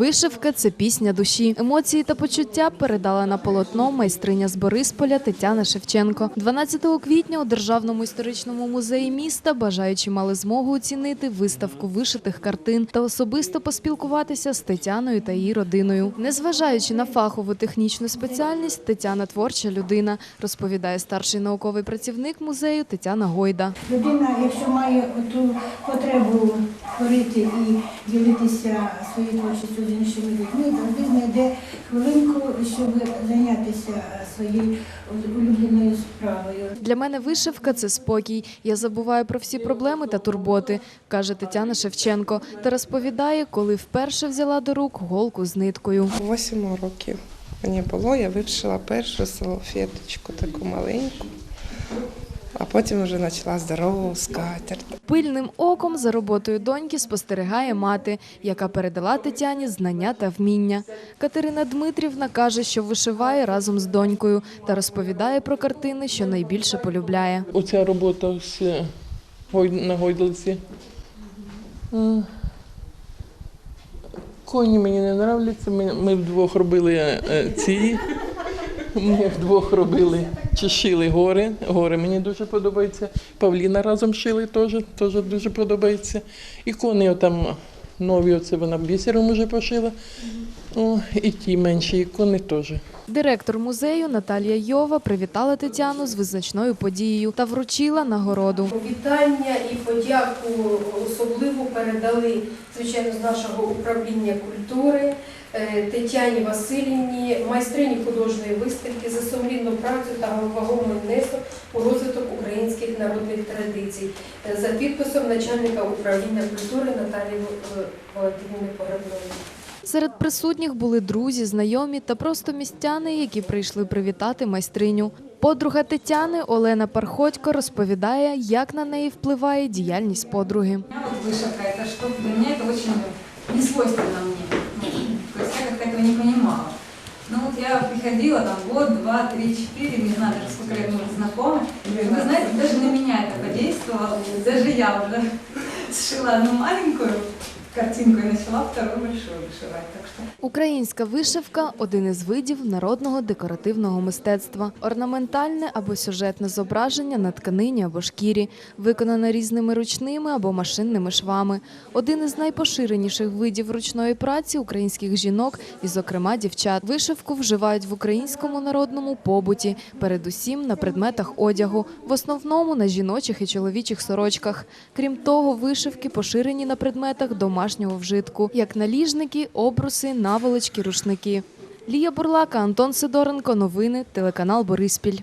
Вишивка це пісня душі. Емоції та почуття передала на полотно майстриня з Борисполя Тетяна Шевченко. 12 квітня у Державному історичному музеї міста бажаючі мали змогу оцінити виставку вишитих картин та особисто поспілкуватися з Тетяною та її родиною. Незважаючи на фахову технічну спеціальність, Тетяна творча людина, розповідає старший науковий працівник музею Тетяна Гойда. Людина, якщо має ту потребу творити і ділитися своєю творчістю з іншими людьми, завжди знайде хвилинку, щоб зайнятися своєю улюбленою справою. Для мене вишивка це спокій. Я забуваю про всі проблеми та турботи, каже Тетяна Шевченко, та розповідає, коли вперше взяла до рук голку з ниткою. Восім років мені було, я вивчила першу салфеточку таку маленьку, потім вже почала здорову скатерть. Пильним оком за роботою доньки спостерігає мати, яка передала Тетяні знання та вміння. Катерина Дмитрівна каже, що вишиває разом з донькою та розповідає про картини, що найбільше полюбляє. Оця робота е, на гойдалці. Е, Коні мені не нравляться. Ми, вдвох робили е, ці. Ми вдвох робили чи шили гори. Гори мені дуже подобаються. Павліна разом шили теж, теж дуже подобається. І кони там нові, оце вона бісером вже пошила. О, і ті менші ікони теж. Директор музею Наталія Йова привітала Тетяну з визначною подією та вручила нагороду. Вітання і подяку особливо передали, звичайно, з нашого управління культури Тетяні Васильівні, майстрині художньої виставки за сумлінну працю та вагомий внесок у розвиток українських народних традицій Е, за підписом начальника управління культури Наталії е, Валентинівни Погребної. Серед присутніх були друзі, знайомі та просто містяни, які прийшли привітати майстриню. Подруга Тетяни Олена Парходько розповідає, як на неї впливає діяльність подруги. У меня вот вышивка, это что для меня это очень не свойственно мне. вот я приходила там год, два, три, четыре, не знаю даже сколько лет мы уже знакомы. И вы знаете, даже на меня это подействовало. Даже я уже сшила одну маленькую картинку и начала вторую большую вышивать. Так что Українська вишивка один із видів народного декоративного мистецтва. Орнаментальне або сюжетне зображення на тканині або шкірі, виконане різними ручними або машинними швами. Один із найпоширеніших видів ручної праці українських жінок, і, зокрема, дівчат. Вишивку вживають в українському народному побуті, передусім на предметах одягу, в основному на жіночих і чоловічих сорочках. Крім того, вишивки поширені на предметах домашнього вжитку, як наліжники, обруси, наволочки, рушники. Лія Бурлака, Антон Сидоренко. Новини, телеканал Бориспіль.